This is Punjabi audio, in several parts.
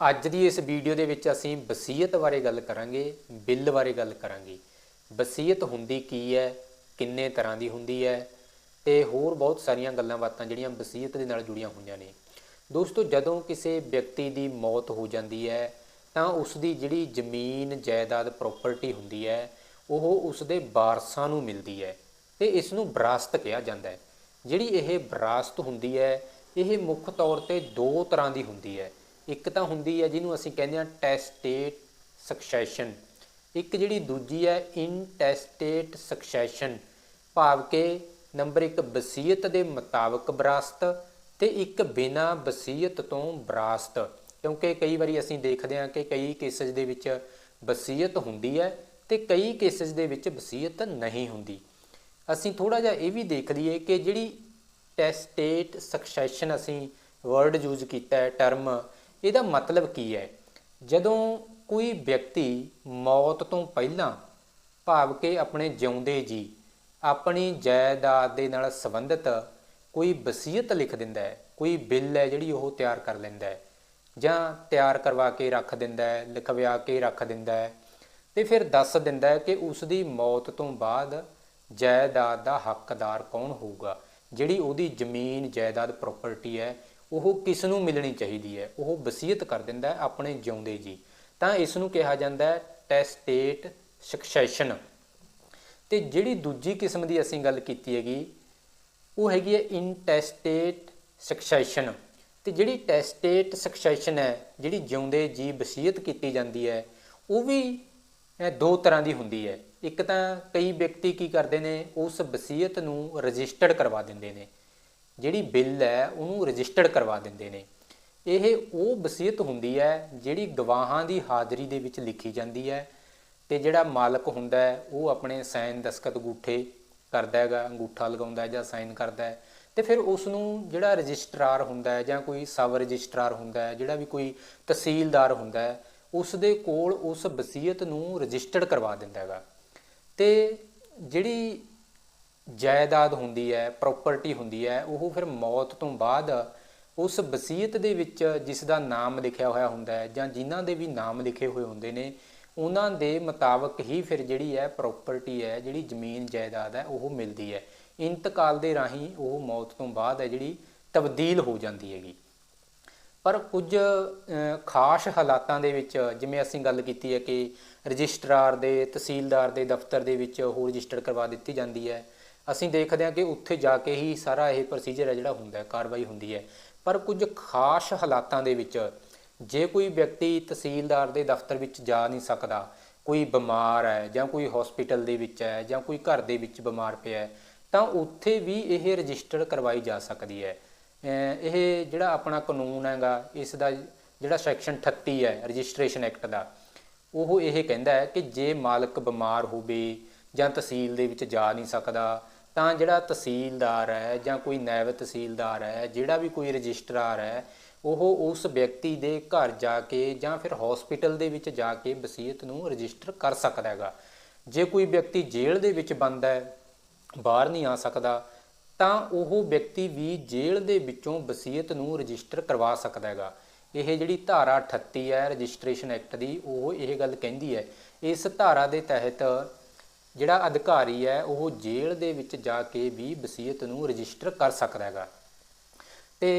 ਅੱਜ ਦੀ ਇਸ ਵੀਡੀਓ ਦੇ ਵਿੱਚ ਅਸੀਂ ਵਸੀਅਤ ਬਾਰੇ ਗੱਲ ਕਰਾਂਗੇ, ਬਿੱਲ ਬਾਰੇ ਗੱਲ ਕਰਾਂਗੇ। ਵਸੀਅਤ ਹੁੰਦੀ ਕੀ ਹੈ, ਕਿੰਨੇ ਤਰ੍ਹਾਂ ਦੀ ਹੁੰਦੀ ਹੈ, ਤੇ ਹੋਰ ਬਹੁਤ ਸਾਰੀਆਂ ਗੱਲਾਂ ਬਾਤਾਂ ਜਿਹੜੀਆਂ ਵਸੀਅਤ ਦੇ ਨਾਲ ਜੁੜੀਆਂ ਹੋਈਆਂ ਨੇ। ਦੋਸਤੋ, ਜਦੋਂ ਕਿਸੇ ਵਿਅਕਤੀ ਦੀ ਮੌਤ ਹੋ ਜਾਂਦੀ ਹੈ, ਤਾਂ ਉਸ ਦੀ ਜਿਹੜੀ ਜ਼ਮੀਨ, ਜਾਇਦਾਦ ਪ੍ਰਾਪਰਟੀ ਹੁੰਦੀ ਹੈ, ਉਹ ਉਸ ਦੇ ਵਾਰਸਾਂ ਨੂੰ ਮਿਲਦੀ ਹੈ ਤੇ ਇਸ ਨੂੰ ਵਿਰਾਸਤ ਕਿਹਾ ਜਾਂਦਾ ਹੈ। ਜਿਹੜੀ ਇਹ ਵਿਰਾਸਤ ਹੁੰਦੀ ਹੈ, ਇਹ ਮੁੱਖ ਤੌਰ ਤੇ ਦੋ ਤਰ੍ਹਾਂ ਦੀ ਹੁੰਦੀ ਹੈ। ਇੱਕ ਤਾਂ ਹੁੰਦੀ ਹੈ ਜਿਹਨੂੰ ਅਸੀਂ ਕਹਿੰਦੇ ਹਾਂ ਟੈਸਟੇਟ ਸਕਸੈਸ਼ਨ। ਇੱਕ ਜਿਹੜੀ ਦੂਜੀ ਹੈ ਇਨਟੈਸਟੇਟ ਸਕਸੈਸ਼ਨ। ਭਾਵ ਕਿ ਨੰਬਰ 1 ਵਸੀਅਤ ਦੇ ਮੁਤਾਬਕ ਵਿਰਾਸਤ ਤੇ ਇੱਕ ਬਿਨਾ ਵਸੀਅਤ ਤੋਂ ਵਿਰਾਸਤ। ਕਿਉਂਕਿ ਕਈ ਵਾਰੀ ਅਸੀਂ ਦੇਖਦੇ ਹਾਂ ਕਿ ਕਈ ਕੇਸਸ ਦੇ ਵਿੱਚ ਵਸੀਅਤ ਹੁੰਦੀ ਹੈ ਤੇ ਕਈ ਕੇਸਸ ਦੇ ਵਿੱਚ ਵਸੀਅਤ ਨਹੀਂ ਹੁੰਦੀ। ਅਸੀਂ ਥੋੜਾ ਜਿਹਾ ਇਹ ਵੀ ਦੇਖ ਲਈਏ ਕਿ ਜਿਹੜੀ ਟੈਸਟੇਟ ਸਕਸੈਸ਼ਨ ਅਸੀਂ ਵਰਡ ਯੂਜ਼ ਕੀਤਾ ਹੈ, ਟਰਮ ਇਹਦਾ ਮਤਲਬ ਕੀ ਹੈ? ਜਦੋਂ ਕੋਈ ਵਿਅਕਤੀ ਮੌਤ ਤੋਂ ਪਹਿਲਾਂ ਭਾਵ ਕਿ ਆਪਣੇ ਜਿਉਂਦੇ ਜੀ, ਆਪਣੀ ਜਾਇਦਾਦ ਦੇ ਨਾਲ ਸੰਬੰਧਿਤ ਕੋਈ ਵਸੀਅਤ ਲਿਖ ਦਿੰਦਾ ਹੈ, ਕੋਈ ਬਿੱਲ ਹੈ ਜਿਹੜੀ ਉਹ ਤਿਆਰ ਕਰ ਲੈਂਦਾ ਹੈ ਜਾਂ ਤਿਆਰ ਕਰਵਾ ਕੇ ਰੱਖ ਦਿੰਦਾ ਹੈ, ਲਿਖਵਾ ਕੇ ਰੱਖ ਦਿੰਦਾ ਹੈ ਤੇ ਫਿਰ ਦੱਸ ਦਿੰਦਾ ਹੈ ਕਿ ਉਸ ਦੀ ਮੌਤ ਤੋਂ ਬਾਅਦ ਜਾਇਦਾਦ ਦਾ ਹੱਕਦਾਰ ਕੌਣ ਹੋਊਗਾ? ਜਿਹੜੀ ਉਹਦੀ ਜ਼ਮੀਨ, ਜਾਇਦਾਦ ਪ੍ਰਾਪਰਟੀ ਹੈ ਉਹ ਕਿਸ ਨੂੰ ਮਿਲਣੀ ਚਾਹੀਦੀ ਹੈ? ਉਹ ਵਸੀਅਤ ਕਰ ਦਿੰਦਾ ਹੈ ਆਪਣੇ ਜਿਉਂਦੇ ਜੀ। ਤਾਂ ਇਸ ਨੂੰ ਕਿਹਾ ਜਾਂਦਾ ਹੈ ਟੈਸਟੇਟ ਸਕਸੈਸ਼ਨ। ਤੇ ਜਿਹੜੀ ਦੂਜੀ ਕਿਸਮ ਦੀ ਅਸੀਂ ਗੱਲ ਕੀਤੀ ਹੈਗੀ, ਉਹ ਹੈਗੀ ਹੈ ਇਨਟੈਸਟੇਟ ਸਕਸੈਸ਼ਨ। ਤੇ ਜਿਹੜੀ ਟੈਸਟੇਟ ਸਕਸੈਸ਼ਨ ਹੈ, ਜਿਹੜੀ ਜਿਉਂਦੇ ਜੀ ਵਸੀਅਤ ਕੀਤੀ ਜਾਂਦੀ ਹੈ, ਉਹ ਵੀ ਦੋ ਤਰ੍ਹਾਂ ਦੀ ਹੁੰਦੀ ਹੈ। ਇੱਕ ਤਾਂ ਕਈ ਵਿਅਕਤੀ ਕੀ ਕਰਦੇ ਨੇ, ਉਸ ਵਸੀਅਤ ਨੂੰ ਰਜਿਸਟਰਡ ਕਰਵਾ ਦਿੰਦੇ ਨੇ। ਜਿਹੜੀ ਬਿੱਲ ਹੈ, ਉਹਨੂੰ ਰਜਿਸਟਰਡ ਕਰਵਾ ਦਿੰਦੇ ਨੇ। ਇਹ ਉਹ ਵਸੀਅਤ ਹੁੰਦੀ ਹੈ, ਜਿਹੜੀ ਗਵਾਹਾਂ ਦੀ ਹਾਜ਼ਰੀ ਦੇ ਵਿੱਚ ਲਿਖੀ ਜਾਂਦੀ ਹੈ ਤੇ ਜਿਹੜਾ ਮਾਲਕ ਹੁੰਦਾ ਹੈ, ਉਹ ਆਪਣੇ ਸਾਈਨ ਦਸਖਤ ਅੰਗੂਠੇ ਕਰਦਾ ਹੈਗਾ, ਅੰਗੂਠਾ ਲਗਾਉਂਦਾ ਹੈ ਜਾਂ ਸਾਈਨ ਕਰਦਾ ਹੈ ਤੇ ਫਿਰ ਉਸ ਨੂੰ ਜਿਹੜਾ ਰਜਿਸਟਰਾਰ ਹੁੰਦਾ ਹੈ ਜਾਂ ਕੋਈ ਸਬ ਰਜਿਸਟਰਾਰ ਹੁੰਦਾ ਹੈ, ਜਿਹੜਾ ਵੀ ਕੋਈ ਤਹਿਸੀਲਦਾਰ ਹੁੰਦਾ ਹੈ ਉਸ ਦੇ ਕੋਲ ਉਸ ਵਸੀਅਤ ਨੂੰ ਰਜਿਸਟਰਡ ਕਰਵਾ ਦਿੰਦਾ ਹੈਗਾ। ਤੇ ਜਿਹੜੀ ਜਾਇਦਾਦ ਹੁੰਦੀ ਹੈ ਪ੍ਰਾਪਰਟੀ ਹੁੰਦੀ ਹੈ, ਉਹ ਫਿਰ ਮੌਤ ਤੋਂ ਬਾਅਦ ਉਸ ਵਸੀਅਤ ਦੇ ਵਿੱਚ ਜਿਸ ਦਾ ਨਾਮ ਲਿਖਿਆ ਹੋਇਆ ਹੁੰਦਾ ਹੈ ਜਾਂ ਜਿਨ੍ਹਾਂ ਦੇ ਵੀ ਨਾਮ ਲਿਖੇ ਹੋਏ ਹੁੰਦੇ ਨੇ, ਉਹਨਾਂ ਦੇ ਮੁਤਾਬਕ ਹੀ ਫਿਰ ਜਿਹੜੀ ਹੈ ਪ੍ਰਾਪਰਟੀ ਹੈ, ਜਿਹੜੀ ਜ਼ਮੀਨ ਜਾਇਦਾਦ ਹੈ, ਉਹ ਮਿਲਦੀ ਹੈ। ਇੰਤਕਾਲ ਦੇ ਰਾਹੀਂ ਉਹ ਮੌਤ ਤੋਂ ਬਾਅਦ ਹੈ ਜਿਹੜੀ ਤਬਦੀਲ ਹੋ ਜਾਂਦੀ ਹੈਗੀ। ਪਰ ਕੁਝ ਖਾਸ ਹਾਲਾਤਾਂ ਦੇ ਵਿੱਚ ਜਿਵੇਂ ਅਸੀਂ ਗੱਲ ਕੀਤੀ ਹੈ ਕਿ ਰਜਿਸਟਰਾਰ ਦੇ, ਤਹਿਸੀਲਦਾਰ ਦੇ ਦਫ਼ਤਰ ਦੇ ਵਿੱਚ ਉਹ ਰਜਿਸਟਰ ਕਰਵਾ ਦਿੱਤੀ ਜਾਂਦੀ ਹੈ ਅਸੀਂ ਦੇਖਦੇ ਹਾਂ ਕਿ ਉੱਥੇ ਜਾ ਕੇ ਹੀ ਸਾਰਾ ਇਹ ਪ੍ਰੋਸੀਜਰ ਹੈ ਜਿਹੜਾ ਹੁੰਦਾ ਹੈ, ਕਾਰਵਾਈ ਹੁੰਦੀ ਹੈ। ਪਰ ਕੁਝ ਖਾਸ ਹਾਲਾਤਾਂ ਦੇ ਵਿੱਚ ਜੇ ਕੋਈ ਵਿਅਕਤੀ ਤਹਿਸੀਲਦਾਰ ਦੇ ਦਫ਼ਤਰ ਵਿੱਚ ਜਾ ਨਹੀਂ ਸਕਦਾ, ਕੋਈ ਬਿਮਾਰ ਹੈ ਜਾਂ ਕੋਈ ਹਸਪੀਟਲ ਦੇ ਵਿੱਚ ਹੈ ਜਾਂ ਕੋਈ ਘਰ ਦੇ ਵਿੱਚ ਬਿਮਾਰ ਪਿਆ ਹੈ, ਤਾਂ ਉੱਥੇ ਵੀ ਇਹ ਰਜਿਸਟਰ ਕਰਵਾਈ ਜਾ ਸਕਦੀ ਹੈ। ਇਹ ਜਿਹੜਾ ਆਪਣਾ ਕਾਨੂੰਨ ਹੈਗਾ, ਇਸ ਦਾ ਜਿਹੜਾ ਸੈਕਸ਼ਨ 38 ਹੈ ਰਜਿਸਟ੍ਰੇਸ਼ਨ ਐਕਟ ਦਾ, ਉਹ ਇਹ ਕਹਿੰਦਾ ਹੈ ਕਿ ਜੇ ਮਾਲਕ ਬਿਮਾਰ ਹੋਵੇ ਜਾਂ ਤਹਿਸੀਲ ਦੇ ਵਿੱਚ ਜਾ ਨਹੀਂ ਸਕਦਾ ਤਾਂ ਜਿਹੜਾ ਤਹਿਸੀਲਦਾਰ ਹੈ ਜਾਂ ਕੋਈ ਨਾਇਬ ਤਹਿਸੀਲਦਾਰ ਹੈ, ਜਿਹੜਾ ਵੀ ਕੋਈ ਰਜਿਸਟਰਾਰ ਹੈ, ਉਹ ਉਸ ਵਿਅਕਤੀ ਦੇ ਘਰ ਜਾ ਕੇ ਜਾਂ ਫਿਰ ਹਸਪੀਟਲ ਦੇ ਵਿੱਚ ਜਾ ਕੇ ਵਸੀਅਤ ਨੂੰ ਰਜਿਸਟਰ ਕਰ ਸਕਦਾ ਹੈਗਾ। ਜੇ ਕੋਈ ਵਿਅਕਤੀ ਜੇਲ੍ਹ ਦੇ ਵਿੱਚ ਬੰਦ ਹੈ, ਬਾਹਰ ਨਹੀਂ ਆ ਸਕਦਾ, ਤਾਂ ਉਹ ਵਿਅਕਤੀ ਵੀ ਜੇਲ੍ਹ ਦੇ ਵਿੱਚੋਂ ਵਸੀਅਤ ਨੂੰ ਰਜਿਸਟਰ ਕਰਵਾ ਸਕਦਾ ਹੈਗਾ। ਇਹ ਜਿਹੜੀ ਧਾਰਾ 38 ਹੈ, ਰਜਿਸਟ੍ਰੇਸ਼ਨ ਐਕਟ ਦੀ, ਉਹ ਇਹ ਗੱਲ ਕਹਿੰਦੀ ਹੈ। ਇਸ ਧਾਰਾ ਦੇ ਤਹਿਤ ਜਿਹੜਾ ਅਧਿਕਾਰੀ ਹੈ, ਉਹ ਜੇਲ੍ਹ ਦੇ ਵਿੱਚ ਜਾ ਕੇ ਵੀ ਵਸੀਅਤ ਨੂੰ ਰਜਿਸਟਰ ਕਰ ਸਕਦਾ ਹੈਗਾ। ਤੇ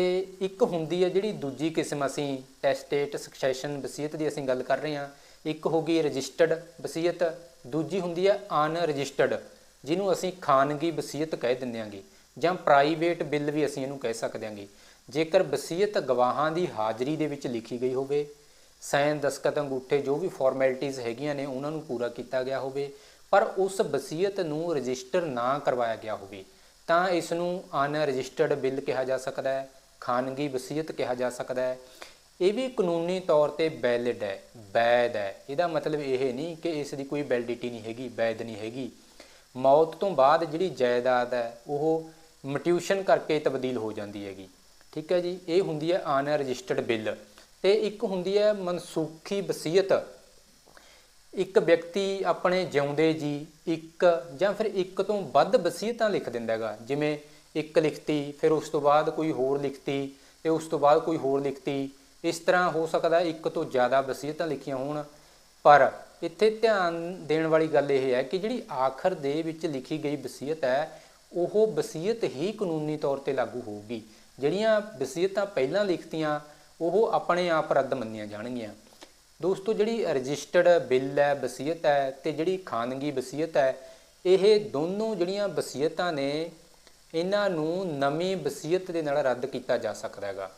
ਇੱਕ ਹੁੰਦੀ ਹੈ ਜਿਹੜੀ ਦੂਜੀ ਕਿਸਮ ਅਸੀਂ ਟੈਸਟੇਟ ਸਕਸੈਸ਼ਨ ਵਸੀਅਤ ਦੀ ਅਸੀਂ ਗੱਲ ਕਰ ਰਹੇ ਹਾਂ। ਇੱਕ ਹੋ ਗਈ ਰਜਿਸਟਰਡ ਵਸੀਅਤ, ਦੂਜੀ ਹੁੰਦੀ ਹੈ ਅਨਰਜਿਸਟਰਡ ਜਿਹਨੂੰ ਅਸੀਂ ਖਾਨਗੀ ਵਸੀਅਤ ਕਹਿ ਦਿੰਦੇ ਆਂਗੇ ਜਾਂ ਪ੍ਰਾਈਵੇਟ ਬਿੱਲ ਵੀ ਅਸੀਂ ਇਹਨੂੰ ਕਹਿ ਸਕਦੇ ਆਂਗੇ ਜੇਕਰ ਵਸੀਅਤ ਗਵਾਹਾਂ ਦੀ ਹਾਜ਼ਰੀ ਦੇ ਵਿੱਚ ਲਿਖੀ ਗਈ ਹੋਵੇ ਸਾਈਨ ਦਸਖਤ ਅੰਗੂਠੇ, ਜੋ ਵੀ ਫਾਰਮੈਲਿਟੀਆਂ ਹੈਗੀਆਂ ਨੇ, ਉਹਨਾਂ ਨੂੰ ਪੂਰਾ ਕੀਤਾ ਗਿਆ ਹੋਵੇ ਪਰ ਉਸ ਵਸੀਅਤ ਨੂੰ ਰਜਿਸਟਰ ਨਾ ਕਰਵਾਇਆ ਗਿਆ ਹੋਵੇ, ਤਾਂ ਇਸ ਨੂੰ ਅਨਰਜਿਸਟਰਡ ਬਿੱਲ ਕਿਹਾ ਜਾ ਸਕਦਾ ਹੈ, ਖਾਨਗੀ ਵਸੀਅਤ ਕਿਹਾ ਜਾ ਸਕਦਾ ਹੈ। ਇਹ ਵੀ ਕਾਨੂੰਨੀ ਤੌਰ ਤੇ ਵੈਲਿਡ ਹੈ ਵੈਦ ਹੈ। ਇਹਦਾ ਮਤਲਬ ਇਹ ਨਹੀਂ ਕਿ ਇਸ ਦੀ ਕੋਈ ਵੈਲਿਡਿਟੀ ਨਹੀਂ ਹੈਗੀ ਵੈਦ ਨਹੀਂ ਹੈਗੀ। ਮੌਤ ਤੋਂ ਬਾਅਦ ਜਿਹੜੀ ਜਾਇਦਾਦ ਹੈ, ਉਹ ਮਟਿਊਸ਼ਨ ਕਰਕੇ ਤਬਦੀਲ ਹੋ ਜਾਂਦੀ ਹੈਗੀ। ਠੀਕ ਹੈ ਜੀ, ਇਹ ਹੁੰਦੀ ਹੈ ਅਨਰਜਿਸਟਰਡ ਬਿੱਲ। ਤੇ ਇੱਕ ਹੁੰਦੀ ਹੈ ਮਨਸੂਖੀ ਵਸੀਅਤ। ਇੱਕ ਵਿਅਕਤੀ ਆਪਣੇ ਜਿਉਂਦੇ ਜੀ ਇੱਕ ਜਾਂ ਫਿਰ ਇੱਕ ਤੋਂ ਵੱਧ ਵਸੀਅਤਾਂ ਲਿਖ ਦਿੰਦਾ ਹੈਗਾ। ਜਿਵੇਂ ਇੱਕ ਲਿਖਤੀ, ਫਿਰ ਉਸ ਤੋਂ ਬਾਅਦ ਕੋਈ ਹੋਰ ਲਿਖਤੀ ਤੇ ਉਸ ਤੋਂ ਬਾਅਦ ਕੋਈ ਹੋਰ ਲਿਖਤੀ। ਇਸ ਤਰ੍ਹਾਂ ਹੋ ਸਕਦਾ ਇੱਕ ਤੋਂ ਜ਼ਿਆਦਾ ਵਸੀਅਤਾਂ ਲਿਖੀਆਂ ਹੋਣ। ਪਰ ਇੱਥੇ ਧਿਆਨ ਦੇਣ ਵਾਲੀ ਗੱਲ ਇਹ ਹੈ ਕਿ ਜਿਹੜੀ ਆਖਰ ਦੇ ਵਿੱਚ ਲਿਖੀ ਗਈ ਵਸੀਅਤ ਹੈ, ਉਹ ਵਸੀਅਤ ਹੀ ਕਾਨੂੰਨੀ ਤੌਰ ਤੇ ਲਾਗੂ ਹੋਊਗੀ। ਜਿਹੜੀਆਂ ਵਸੀਅਤਾਂ ਪਹਿਲਾਂ ਲਿਖਤੀਆਂ, ਉਹ ਆਪਣੇ ਆਪ ਰੱਦ ਮੰਨੀਆਂ ਜਾਣਗੀਆਂ। ਦੋਸਤੋ, ਜਿਹੜੀ ਰਜਿਸਟਰਡ ਬਿੱਲ ਹੈ, ਵਸੀਅਤ ਹੈ ਤੇ ਜਿਹੜੀ ਖਾਨਗੀ ਵਸੀਅਤ ਹੈ, ਇਹ ਦੋਨੋਂ ਜਿਹੜੀਆਂ ਵਸੀਅਤਾਂ ਨੇ, ਇਹਨਾਂ ਨੂੰ ਨਵੀਂ ਵਸੀਅਤ ਦੇ ਨਾਲ ਰੱਦ ਕੀਤਾ ਜਾ ਸਕਦਾ ਹੈਗਾ।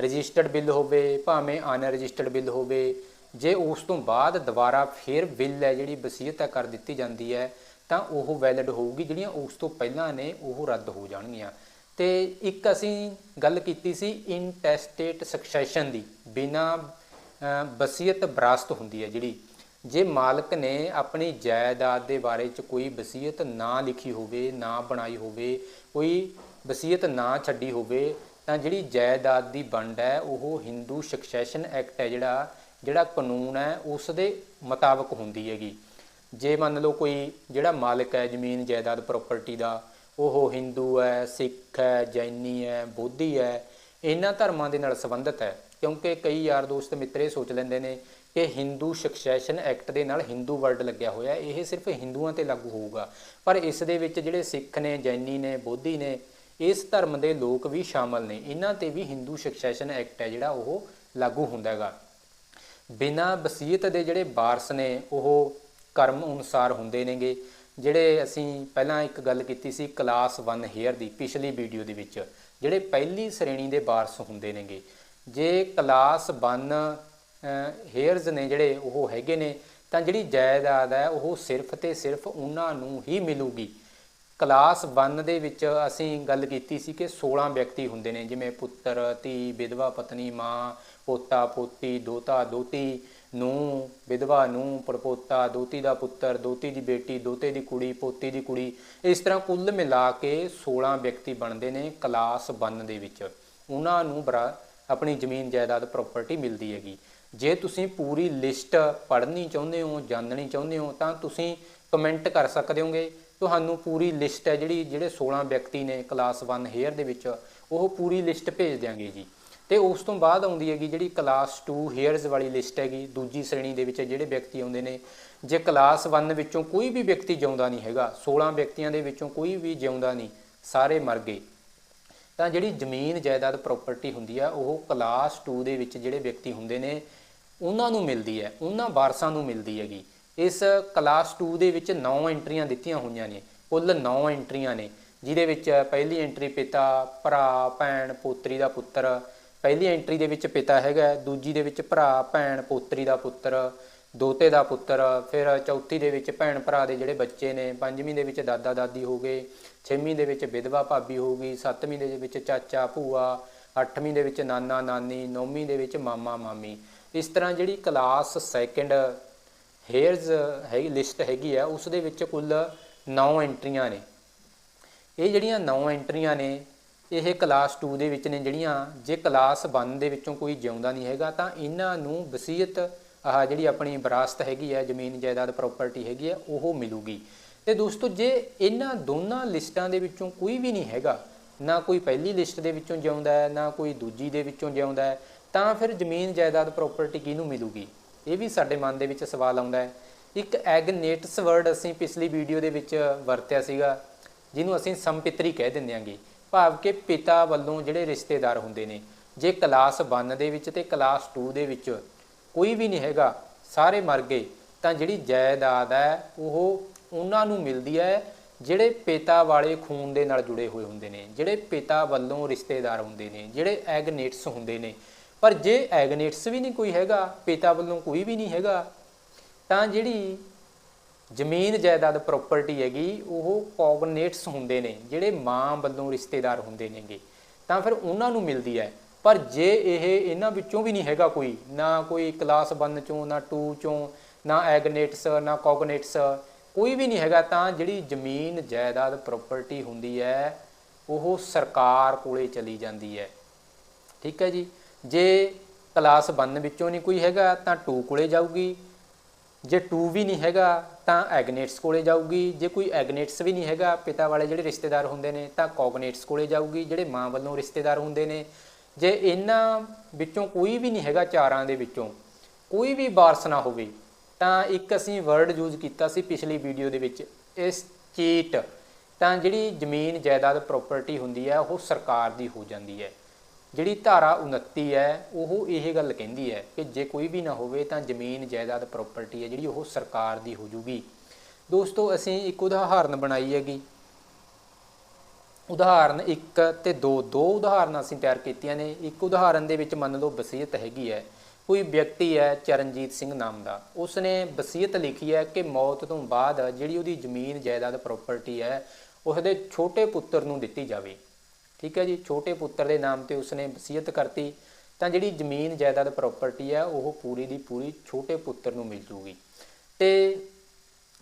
ਰਜਿਸਟਰਡ ਬਿੱਲ ਹੋਵੇ, ਭਾਵੇਂ ਅਨਰਜਿਸਟਰਡ ਬਿੱਲ ਹੋਵੇ, ਜੇ ਉਸ ਤੋਂ ਬਾਅਦ ਦੁਬਾਰਾ ਫਿਰ ਬਿੱਲ ਹੈ, ਜਿਹੜੀ ਵਸੀਅਤ ਹੈ, ਕਰ ਦਿੱਤੀ ਜਾਂਦੀ ਹੈ, ਤਾਂ ਉਹ ਵੈਲਿਡ ਹੋਊਗੀ, ਜਿਹੜੀਆਂ ਉਸ ਤੋਂ ਪਹਿਲਾਂ ਨੇ, ਉਹ ਰੱਦ ਹੋ ਜਾਣਗੀਆਂ। ਤੇ ਇੱਕ ਅਸੀਂ ਗੱਲ ਕੀਤੀ ਸੀ ਇਨਟੈਸਟੇਟ ਸਕਸੈਸ਼ਨ ਦੀ, ਬਿਨਾ ਵਸੀਅਤ ਬਰਾਸਤ ਹੁੰਦੀ ਹੈ ਜਿਹੜੀ। ਜੇ ਮਾਲਕ ਨੇ ਆਪਣੀ ਜਾਇਦਾਦ ਦੇ ਬਾਰੇ ਚ ਕੋਈ ਵਸੀਅਤ ਨਾ ਲਿਖੀ ਹੋਵੇ, ਨਾ ਬਣਾਈ ਹੋਵੇ, ਕੋਈ ਵਸੀਅਤ ਨਾ ਛੱਡੀ ਹੋਵੇ, ਤਾਂ ਜਿਹੜੀ ਜਾਇਦਾਦ ਦੀ ਵੰਡ ਹੈ, ਉਹ ਹਿੰਦੂ ਸਕਸੈਸ਼ਨ ਐਕਟ ਹੈ ਜਿਹੜਾ ਜਿਹੜਾ ਕਾਨੂੰਨ ਹੈ, ਉਸ ਦੇ ਮੁਤਾਬਕ ਹੁੰਦੀ ਹੈਗੀ। ਜੇ ਮੰਨ ਲਓ ਕੋਈ ਜਿਹੜਾ ਮਾਲਕ ਹੈ, ਜ਼ਮੀਨ ਜਾਇਦਾਦ ਪ੍ਰਾਪਰਟੀ ਦਾ, ਉਹ ਹਿੰਦੂ ਹੈ ਸਿੱਖ ਹੈ ਜੈਨੀ ਹੈ ਬੋਧੀ ਹੈ, ਇਹਨਾਂ ਧਰਮਾਂ ਦੇ ਨਾਲ ਸੰਬੰਧਿਤ ਹੈ ਕਿਉਂਕਿ ਕਈ ਯਾਰ ਦੋਸਤ ਮਿੱਤਰ ਇਹ ਸੋਚ ਲੈਂਦੇ ਨੇ ਕਿ ਹਿੰਦੂ ਸਕਸੈਸ਼ਨ ਐਕਟ ਦੇ ਨਾਲ ਹਿੰਦੂ ਵਰਡ ਲੱਗਿਆ ਹੋਇਆ, ਇਹ ਸਿਰਫ ਹਿੰਦੂਆਂ ਤੇ ਲਾਗੂ ਹੋਊਗਾ। ਪਰ ਇਸ ਦੇ ਵਿੱਚ ਜਿਹੜੇ ਸਿੱਖ ਨੇ, ਜੈਨੀ ਨੇ, ਬੋਧੀ ਨੇ, ਇਸ ਧਰਮ ਦੇ ਲੋਕ ਵੀ ਸ਼ਾਮਲ ਨੇ। ਇਹਨਾਂ ਤੇ ਵੀ ਹਿੰਦੂ ਸਕਸੈਸ਼ਨ ਐਕਟ ਹੈ ਜਿਹੜਾ ਉਹ ਲਾਗੂ ਹੁੰਦਾ ਹੈਗਾ। ਬਿਨਾਂ ਵਸੀਅਤ ਦੇ ਜਿਹੜੇ ਵਾਰਸ ਨੇ, ਉਹ ਕਰਮ ਅਨੁਸਾਰ ਹੁੰਦੇ ਨੇਗੇ। ਜਿਹੜੇ ਅਸੀਂ ਪਹਿਲਾਂ ਇੱਕ ਗੱਲ ਕੀਤੀ ਸੀ ਕਲਾਸ 1 ਹੇਅਰ ਦੀ, ਪਿਛਲੀ ਵੀਡੀਓ ਦੇ ਵਿੱਚ, ਜਿਹੜੇ ਪਹਿਲੀ ਸ਼੍ਰੇਣੀ ਦੇ ਵਾਰਸ ਹੁੰਦੇ ਨੇਗੇ। ਜੇ ਕਲਾਸ 1 ਹੇਅਰਸ ਨੇ ਜਿਹੜੇ ਉਹ ਹੈਗੇ ਨੇ, ਤਾਂ ਜਿਹੜੀ ਜਾਇਦਾਦ ਹੈ ਉਹ ਸਿਰਫ ਤੇ ਸਿਰਫ ਉਹਨਾਂ ਨੂੰ ਹੀ ਮਿਲੂਗੀ। ਕਲਾਸ 1 ਦੇ ਵਿੱਚ ਅਸੀਂ ਗੱਲ ਕੀਤੀ ਸੀ ਕਿ 16 ਵਿਅਕਤੀ ਹੁੰਦੇ ਨੇ, ਜਿਵੇਂ ਪੁੱਤਰ, ਧੀ, ਵਿਧਵਾ, ਪਤਨੀ, ਮਾਂ, ਪੋਤਾ, ਪੋਤੀ, ਦੋਤਾ, ਦੋਤੀ ਨੂੰ ਵਿਧਵਾ ਨੂੰ ਪੜਪੋਤਾ, ਦੋਤੀ ਦਾ ਪੁੱਤਰ, ਦੋਤੀ ਦੀ ਬੇਟੀ, ਦੋਤੇ ਦੀ ਕੁੜੀ, ਪੋਤੀ ਦੀ ਕੁੜੀ। ਇਸ ਤਰ੍ਹਾਂ ਕੁੱਲ ਮਿਲਾ ਕੇ 16 ਵਿਅਕਤੀ ਬਣਦੇ ਨੇ ਕਲਾਸ 1 ਦੇ ਵਿੱਚ। ਉਹਨਾਂ ਨੂੰ ਬਰਾ ਆਪਣੀ ਜ਼ਮੀਨ ਜਾਇਦਾਦ ਪ੍ਰਾਪਰਟੀ ਮਿਲਦੀ ਹੈਗੀ। ਜੇ ਤੁਸੀਂ ਪੂਰੀ ਲਿਸਟ ਪੜ੍ਹਨੀ ਚਾਹੁੰਦੇ ਹੋ, ਜਾਣਨੀ ਚਾਹੁੰਦੇ ਹੋ, ਤਾਂ ਤੁਸੀਂ ਕਮੈਂਟ ਕਰ ਸਕਦੇ ਹੋਗੇ। ਤੁਹਾਨੂੰ ਪੂਰੀ ਲਿਸਟ ਹੈ ਜਿਹੜੀ, ਜਿਹੜੇ 16 ਵਿਅਕਤੀ ਨੇ ਕਲਾਸ 1 ਹੇਅਰ ਦੇ ਵਿੱਚ, ਉਹ ਪੂਰੀ ਲਿਸਟ ਭੇਜ ਦਿਆਂਗੇ ਜੀ। ਤੇ ਉਸ ਤੋਂ ਬਾਅਦ ਆਉਂਦੀ ਹੈਗੀ ਜਿਹੜੀ ਕਲਾਸ 2 ਹੇਅਰਸ ਵਾਲੀ ਲਿਸਟ ਹੈਗੀ, ਦੂਜੀ ਸ਼੍ਰੇਣੀ ਦੇ ਵਿੱਚ ਜਿਹੜੇ ਵਿਅਕਤੀ ਆਉਂਦੇ ਨੇ। ਜੇ ਕਲਾਸ 1 ਵਿੱਚੋਂ ਕੋਈ ਵੀ ਵਿਅਕਤੀ ਜਿਉਂਦਾ ਨਹੀਂ ਹੈਗਾ 16 ਵਿਅਕਤੀਆਂ ਦੇ ਵਿੱਚੋਂ ਕੋਈ ਵੀ ਜਿਉਂਦਾ ਨਹੀਂ, ਸਾਰੇ ਮਰ ਗਏ। ਤਾਂ ਜਿਹੜੀ ਜ਼ਮੀਨ ਜਾਇਦਾਦ ਪ੍ਰਾਪਰਟੀ ਹੁੰਦੀ ਆ, ਉਹ ਕਲਾਸ 2 ਦੇ ਵਿੱਚ ਜਿਹੜੇ ਵਿਅਕਤੀ ਹੁੰਦੇ ਨੇ, ਉਹਨਾਂ ਨੂੰ ਮਿਲਦੀ ਹੈ, ਉਹਨਾਂ ਵਾਰਸਾਂ ਨੂੰ ਮਿਲਦੀ ਹੈਗੀ। ਇਸ ਕਲਾਸ 2 ਦੇ ਵਿੱਚ 9 ਐਂਟਰੀਆਂ ਦਿੱਤੀਆਂ ਹੋਈਆਂ ਨੇ, ਕੁੱਲ 9 ਐਂਟਰੀਆਂ ਨੇ, ਜਿਹਦੇ ਵਿੱਚ ਪਹਿਲੀ ਐਂਟਰੀ ਪਿਤਾ, ਭਰਾ, ਭੈਣ, ਪੋਤਰੀ ਦਾ ਪੁੱਤਰ, ਪਹਿਲੀ ਐਂਟਰੀ ਦੇ ਵਿੱਚ ਪਿਤਾ ਹੈਗਾ, ਦੂਜੀ ਦੇ ਵਿੱਚ ਭਰਾ, ਭੈਣ, ਪੋਤਰੀ ਦਾ ਪੁੱਤਰ, ਦੋਤੇ ਦਾ ਪੁੱਤਰ, ਫਿਰ ਚੌਥੀ ਦੇ ਵਿੱਚ ਭੈਣ ਭਰਾ ਦੇ ਜਿਹੜੇ ਬੱਚੇ ਨੇ, ਪੰਜਵੀਂ ਦੇ ਵਿੱਚ ਦਾਦਾ ਦਾਦੀ ਹੋ ਗਏ ਛੇਵੀਂ ਦੇ ਵਿੱਚ ਵਿਧਵਾ ਭਾਬੀ ਹੋਊਗੀ ਸੱਤਵੀਂ ਦੇ ਵਿੱਚ ਚਾਚਾ, ਭੂਆ ਅੱਠਵੀਂ ਦੇ ਵਿੱਚ ਨਾਨਾ, ਨਾਨੀ ਨੌਵੀਂ ਦੇ ਵਿੱਚ ਮਾਮਾ, ਮਾਮੀ। ਇਸ ਤਰ੍ਹਾਂ ਜਿਹੜੀ ਕਲਾਸ ਸੈਕੰਡ ਹੇਅਰਸ ਹੈਗੀ ਲਿਸਟ ਹੈਗੀ ਆ, ਉਸ ਦੇ ਵਿੱਚ ਕੁੱਲ 9 ਐਂਟਰੀਆਂ ਨੇ। ਇਹ ਜਿਹੜੀਆਂ 9 ਐਂਟਰੀਆਂ ਨੇ, ਇਹ ਕਲਾਸ 2 ਦੇ ਵਿੱਚ ਨੇ ਜਿਹੜੀਆਂ, ਜੇ ਕਲਾਸ 1 ਦੇ ਵਿੱਚੋਂ ਕੋਈ ਜਿਉਂਦਾ ਨਹੀਂ ਹੈਗਾ, ਤਾਂ ਇਹਨਾਂ ਨੂੰ ਵਸੀਅਤ ਆਹ ਜਿਹੜੀ ਆਪਣੀ ਵਿਰਾਸਤ ਹੈਗੀ ਹੈ ਜ਼ਮੀਨ ਜਾਇਦਾਦ ਪ੍ਰਾਪਰਟੀ ਹੈਗੀ ਹੈ ਉਹ ਮਿਲੂਗੀ। ਤੇ ਦੋਸਤੋ, ਜੇ ਇਹਨਾਂ ਦੋਨਾਂ ਲਿਸਟਾਂ ਦੇ ਵਿੱਚੋਂ ਕੋਈ ਵੀ ਨਹੀਂ ਹੈਗਾ, ਨਾ ਕੋਈ ਪਹਿਲੀ ਲਿਸਟ ਦੇ ਵਿੱਚੋਂ ਜਿਉਂਦਾ ਹੈ, ਨਾ ਕੋਈ ਦੂਜੀ ਦੇ ਵਿੱਚੋਂ ਜਿਉਂਦਾ ਹੈ, ਤਾਂ ਫਿਰ ਜ਼ਮੀਨ ਜਾਇਦਾਦ ਪ੍ਰਾਪਰਟੀ ਕਿਹਨੂੰ ਮਿਲੂਗੀ? ਇਹ ਵੀ ਸਾਡੇ ਮਨ ਦੇ ਵਿੱਚ ਸਵਾਲ ਆਉਂਦਾ ਹੈ। ਇੱਕ ਐਗਨੇਟਸ ਵਰਡ ਅਸੀਂ ਪਿਛਲੀ ਵੀਡੀਓ ਦੇ ਵਿੱਚ ਵਰਤਿਆ ਸੀਗਾ, ਜਿਹਨੂੰ ਅਸੀਂ ਸੰਪਿਤਰੀ ਕਹਿ ਦਿੰਦੇ ਆਂਗੇ ਭਾਵ ਕਿ ਪਿਤਾ ਵੱਲੋਂ ਜਿਹੜੇ ਰਿਸ਼ਤੇਦਾਰ ਹੁੰਦੇ ਨੇ, ਜੇ ਕਲਾਸ 1 ਦੇ ਵਿੱਚ ਤੇ ਕਲਾਸ 2 ਦੇ ਵਿੱਚ ਕੋਈ ਵੀ ਨਹੀਂ ਹੈਗਾ, ਸਾਰੇ ਮਰ ਗਏ, ਤਾਂ ਜਿਹੜੀ ਜਾਇਦਾਦ ਹੈ, ਉਹ ਉਹਨਾਂ ਨੂੰ ਮਿਲਦੀ ਹੈ, ਜਿਹੜੇ ਪਿਤਾ ਵਾਲੇ ਖੂਨ ਦੇ ਨਾਲ ਜੁੜੇ ਹੋਏ ਹੁੰਦੇ ਨੇ, ਜਿਹੜੇ ਪਿਤਾ ਵੱਲੋਂ ਰਿਸ਼ਤੇਦਾਰ ਹੁੰਦੇ ਨੇ, ਜਿਹੜੇ ਐਗਨੇਟਸ ਹੁੰਦੇ ਨੇ। ਪਰ ਜੇ ਐਗਨੇਟਸ ਵੀ ਨਹੀਂ ਕੋਈ ਹੈਗਾ, ਪਿਤਾ ਵੱਲੋਂ ਕੋਈ ਵੀ ਨਹੀਂ ਹੈਗਾ, ਤਾਂ ਜਿਹੜੀ ਜ਼ਮੀਨ ਜਾਇਦਾਦ ਪ੍ਰਾਪਰਟੀ ਹੈਗੀ, ਉਹ ਕੋਗਨੇਟਸ ਹੁੰਦੇ ਨੇ, ਜਿਹੜੇ ਮਾਂ ਵੱਲੋਂ ਰਿਸ਼ਤੇਦਾਰ ਹੁੰਦੇ ਨੇਗੇ। ਤਾਂ ਫਿਰ ਉਹਨਾਂ ਨੂੰ ਮਿਲਦੀ ਹੈ। ਪਰ ਜੇ ਇਹ ਇਹਨਾਂ ਵਿੱਚੋਂ ਵੀ ਨਹੀਂ ਹੈਗਾ ਕੋਈ, ਨਾ ਕੋਈ ਕਲਾਸ 1 ਚੋਂ, ਨਾ 2 ਚੋਂ, ਨਾ ਐਗਨੇਟਸ, ਨਾ ਕੋਗਨੇਟਸ ਕੋਈ ਵੀ ਨਹੀਂ ਹੈਗਾ ਤਾਂ ਜਿਹੜੀ ਜ਼ਮੀਨ, ਜਾਇਦਾਦ ਪ੍ਰਾਪਰਟੀ ਹੁੰਦੀ ਹੈ, ਉਹ ਸਰਕਾਰ ਕੋਲੇ ਚਲੀ ਜਾਂਦੀ ਹੈ। ਠੀਕ ਹੈ ਜੀ? ਜੇ ਕਲਾਸ 1 ਵਿੱਚੋਂ ਨਹੀਂ ਕੋਈ ਹੈਗਾ, ਤਾਂ 2 ਕੋਲੇ ਜਾਊਗੀ। ਜੇ 2 ਵੀ ਨਹੀਂ ਹੈਗਾ, ਤਾਂ ਐਗਨੇਟਸ ਕੋਲੇ ਜਾਊਗੀ। ਜੇ ਕੋਈ ਐਗਨੇਟਸ ਵੀ ਨਹੀਂ ਹੈਗਾ, ਪਿਤਾ ਵਾਲੇ ਜਿਹੜੇ ਰਿਸ਼ਤੇਦਾਰ ਹੁੰਦੇ ਨੇ, ਤਾਂ ਕੋਗਨੇਟਸ ਕੋਲੇ ਜਾਊਗੀ। ਜਿਹੜੇ ਮਾਂ ਵੱਲੋਂ ਰਿਸ਼ਤੇਦਾਰ ਹੁੰਦੇ ਨੇ, ਜੇ ਇਹਨਾਂ ਵਿੱਚੋਂ ਕੋਈ ਵੀ ਨਹੀਂ ਹੈਗਾ, ਚਾਰਾਂ ਦੇ ਵਿੱਚੋਂ, ਕੋਈ ਵੀ ਵਾਰਸ ਨਾ ਹੋਵੇ ਤਾਂ ਇੱਕ ਅਸੀਂ ਵਰਡ ਯੂਜ਼ ਕੀਤਾ ਸੀ ਪਿਛਲੀ ਵੀਡੀਓ ਦੇ ਵਿੱਚ, ਇਸ ਚੀਟ। ਤਾਂ ਜਿਹੜੀ ਜ਼ਮੀਨ ਜਾਇਦਾਦ ਪ੍ਰਾਪਰਟੀ ਹੁੰਦੀ ਹੈ, ਉਹ ਸਰਕਾਰ ਦੀ ਹੋ ਜਾਂਦੀ ਹੈ। ਜਿਹੜੀ ਧਾਰਾ 29 ਹੈ, ਉਹ ਇਹ ਗੱਲ ਕਹਿੰਦੀ ਹੈ ਕਿ ਜੇ ਕੋਈ ਵੀ ਨਾ ਹੋਵੇ, ਤਾਂ ਜ਼ਮੀਨ ਜਾਇਦਾਦ ਪ੍ਰਾਪਰਟੀ ਹੈ, ਜਿਹੜੀ ਉਹ ਸਰਕਾਰ ਦੀ ਹੋ ਜੂਗੀ। ਦੋਸਤੋ, ਅਸੀਂ ਇੱਕ ਉਦਾਹਰਨ ਬਣਾਈ ਹੈਗੀ। ਉਦਾਹਰਨ 1 ਤੇ 2 ਦੋ ਉਦਾਹਰਨਾਂ ਅਸੀਂ ਤਿਆਰ ਕੀਤੀਆਂ ਨੇ। ਇੱਕ ਉਦਾਹਰਨ ਦੇ ਵਿੱਚ ਮੰਨ ਲਓ ਵਸੀਅਤ ਹੈਗੀ ਹੈ। ਕੋਈ ਵਿਅਕਤੀ ਹੈ ਚਰਨਜੀਤ ਸਿੰਘ ਨਾਮ ਦਾ, ਉਸਨੇ ਵਸੀਅਤ ਲਿਖੀ ਹੈ ਕਿ ਮੌਤ ਤੋਂ ਬਾਅਦ ਜਿਹੜੀ ਉਹਦੀ ਜ਼ਮੀਨ, ਜਾਇਦਾਦ ਪ੍ਰਾਪਰਟੀ ਹੈ ਉਸਦੇ ਛੋਟੇ ਪੁੱਤਰ ਨੂੰ ਦਿੱਤੀ ਜਾਵੇ। ਠੀਕ ਹੈ ਜੀ, ਛੋਟੇ ਪੁੱਤਰ ਦੇ ਨਾਮ ਤੇ ਉਸਨੇ ਵਸੀਅਤ ਕਰਤੀ, ਤਾਂ ਜਿਹੜੀ ਜ਼ਮੀਨ, ਜਾਇਦਾਦ ਪ੍ਰਾਪਰਟੀ ਹੈ, ਉਹ ਪੂਰੀ ਦੀ ਪੂਰੀ ਛੋਟੇ ਪੁੱਤਰ ਨੂੰ ਮਿਲ ਜੂਗੀ। ਤੇ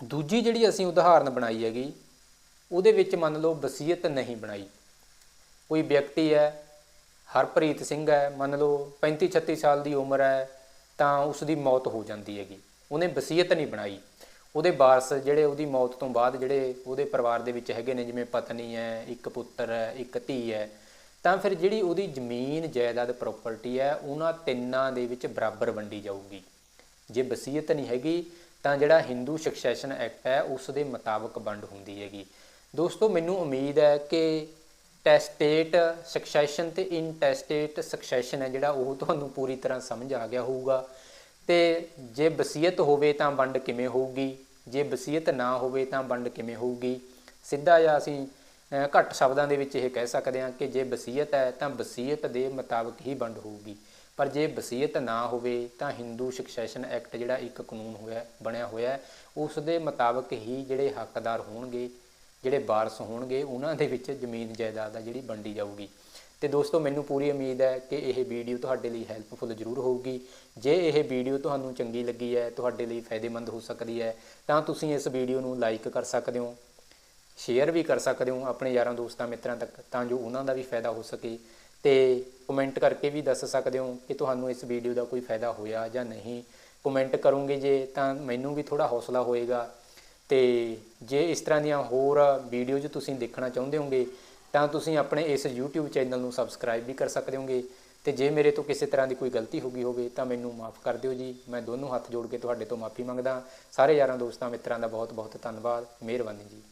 ਦੂਜੀ ਜਿਹੜੀ ਅਸੀਂ ਉਦਾਹਰਨ ਬਣਾਈ ਹੈਗੀ, ਉਹਦੇ ਵਿੱਚ ਮੰਨ ਲਓ ਵਸੀਅਤ ਨਹੀਂ ਬਣਾਈ। ਕੋਈ ਵਿਅਕਤੀ ਹੈ ਹਰਪ੍ਰੀਤ ਸਿੰਘ ਹੈ, ਮੰਨ ਲਓ 35 36 ਸਾਲ ਦੀ ਉਮਰ ਹੈ, ਤਾਂ ਉਸ ਦੀ ਮੌਤ ਹੋ ਜਾਂਦੀ ਹੈਗੀ। ਉਹਨੇ ਵਸੀਅਤ ਨਹੀਂ ਬਣਾਈ। ਉਹਦੇ ਵਾਰਸ ਜਿਹੜੇ ਉਹਦੀ ਮੌਤ ਤੋਂ ਬਾਅਦ ਜਿਹੜੇ ਉਹਦੇ ਪਰਿਵਾਰ ਦੇ ਵਿੱਚ ਹੈਗੇ ਨੇ, ਜਿਵੇਂ ਪਤਨੀ ਹੈ, ਇੱਕ ਪੁੱਤਰ ਹੈ, ਇੱਕ ਧੀ ਹੈ, ਤਾਂ ਫਿਰ ਜਿਹੜੀ ਉਹਦੀ ਜ਼ਮੀਨ, ਜਾਇਦਾਦ ਪ੍ਰਾਪਰਟੀ ਹੈ, ਉਹਨਾਂ ਤਿੰਨਾਂ ਦੇ ਵਿੱਚ ਬਰਾਬਰ ਵੰਡੀ ਜਾਊਗੀ। ਜੇ ਵਸੀਅਤ ਨਹੀਂ ਹੈਗੀ, ਤਾਂ ਜਿਹੜਾ ਹਿੰਦੂ ਸਕਸੈਸ਼ਨ ਐਕਟ ਹੈ, ਉਸ ਦੇ ਮੁਤਾਬਕ ਵੰਡ ਹੁੰਦੀ ਹੈਗੀ। ਦੋਸਤੋ, ਮੈਨੂੰ ਉਮੀਦ ਹੈ ਕਿ ਟੈਸਟੇਟ ਸਕਸੈਸ਼ਨ ਤੇ ਇਨਟੈਸਟੇਟ ਸਕਸੈਸ਼ਨ ਹੈ ਜਿਹੜਾ ਉਹ ਤੁਹਾਨੂੰ ਪੂਰੀ ਤਰ੍ਹਾਂ ਸਮਝ ਆ ਗਿਆ ਹੋਊਗਾ। ਤੇ ਜੇ ਵਸੀਅਤ ਹੋਵੇ ਤਾਂ ਵੰਡ ਕਿਵੇਂ ਹੋਊਗੀ? ਜੇ ਵਸੀਅਤ ਨਾ ਹੋਵੇ ਤਾਂ ਵੰਡ ਕਿਵੇਂ ਹੋਊਗੀ? ਸਿੱਧਾ ਜਿਹਾ ਅਸੀਂ ਘੱਟ ਸ਼ਬਦਾਂ ਦੇ ਵਿੱਚ ਇਹ ਕਹਿ ਸਕਦੇ ਹਾਂ ਕਿ ਜੇ ਵਸੀਅਤ ਹੈ ਤਾਂ ਵਸੀਅਤ ਦੇ ਮੁਤਾਬਕ ਹੀ ਵੰਡ ਹੋਊਗੀ। ਪਰ ਜੇ ਵਸੀਅਤ ਨਾ ਹੋਵੇ ਤਾਂ ਹਿੰਦੂ ਸਕਸੈਸ਼ਨ ਐਕਟ ਜਿਹੜਾ ਇੱਕ ਕਾਨੂੰਨ ਹੋਇਆ, ਬਣਿਆ ਹੋਇਆ ਉਸ ਦੇ ਮੁਤਾਬਕ ਹੀ ਜਿਹੜੇ ਹੱਕਦਾਰ ਹੋਣਗੇ ਜਿਹੜੇ ਵਾਰਸ ਹੋਣਗੇ, ਉਹਨਾਂ ਦੇ ਵਿੱਚ ਜ਼ਮੀਨ ਜਾਇਦਾਦ ਆ ਜਿਹੜੀ ਵੰਡੀ ਜਾਊਗੀ। ਤੇ ਦੋਸਤੋ, ਮੈਨੂੰ ਪੂਰੀ ਉਮੀਦ ਹੈ ਕਿ ਇਹ ਵੀਡੀਓ ਤੁਹਾਡੇ ਲਈ ਹੈਲਪਫੁਲ ਜ਼ਰੂਰ ਹੋਊਗੀ। ਜੇ ਇਹ ਵੀਡੀਓ ਤੁਹਾਨੂੰ ਚੰਗੀ ਲੱਗੀ ਹੈ, ਤੁਹਾਡੇ ਲਈ ਫਾਇਦੇਮੰਦ ਹੋ ਸਕਦੀ ਹੈ, ਤਾਂ ਤੁਸੀਂ ਇਸ ਵੀਡੀਓ ਨੂੰ ਲਾਈਕ ਕਰ ਸਕਦੇ ਹੋ ਸ਼ੇਅਰ ਵੀ ਕਰ ਸਕਦੇ ਹੋ ਆਪਣੇ ਯਾਰਾਂ ਦੋਸਤਾਂ ਮਿੱਤਰਾਂ ਤੱਕ, ਤਾਂ ਜੋ ਉਹਨਾਂ ਦਾ ਵੀ ਫਾਇਦਾ ਹੋ ਸਕੇ। ਤੇ ਕਮੈਂਟ ਕਰਕੇ ਵੀ ਦੱਸ ਸਕਦੇ ਹੋ ਕਿ ਤੁਹਾਨੂੰ ਇਸ ਵੀਡੀਓ ਦਾ ਕੋਈ ਫਾਇਦਾ ਹੋਇਆ ਜਾਂ ਨਹੀਂ। ਕਮੈਂਟ ਕਰੋਗੇ ਜੇ, ਤਾਂ ਮੈਨੂੰ ਵੀ ਥੋੜਾ ਹੌਸਲਾ ਹੋਏਗਾ। ਤੇ ਜੇ ਇਸ ਤਰ੍ਹਾਂ ਦੀਆਂ ਹੋਰ ਵੀਡੀਓਜ਼ ਤੁਸੀਂ ਦੇਖਣਾ ਚਾਹੁੰਦੇ ਹੋਗੇ ਤਾਂ ਤੁਸੀਂ ਆਪਣੇ ਇਸ YouTube ਚੈਨਲ ਨੂੰ ਸਬਸਕ੍ਰਾਈਬ ਵੀ ਕਰ ਸਕਦੇ ਹੋਗੇ ਤੇ ਜੇ ਮੇਰੇ ਤੋਂ ਕਿਸੇ ਤਰ੍ਹਾਂ ਦੀ ਕੋਈ ਗਲਤੀ ਹੋ ਗਈ ਹੋਵੇ, ਤਾਂ ਮੈਨੂੰ ਮਾਫ ਕਰ ਦਿਓ ਜੀ। ਮੈਂ ਦੋਨੋਂ ਹੱਥ ਜੋੜ ਕੇ ਤੁਹਾਡੇ ਤੋਂ ਮਾਫੀ ਮੰਗਦਾ। ਸਾਰੇ ਯਾਰਾਂ ਦੋਸਤਾਂ, ਮਿੱਤਰਾਂ ਦਾ ਬਹੁਤ ਬਹੁਤ ਧੰਨਵਾਦ। ਮਿਹਰਬਾਨੀ ਜੀ।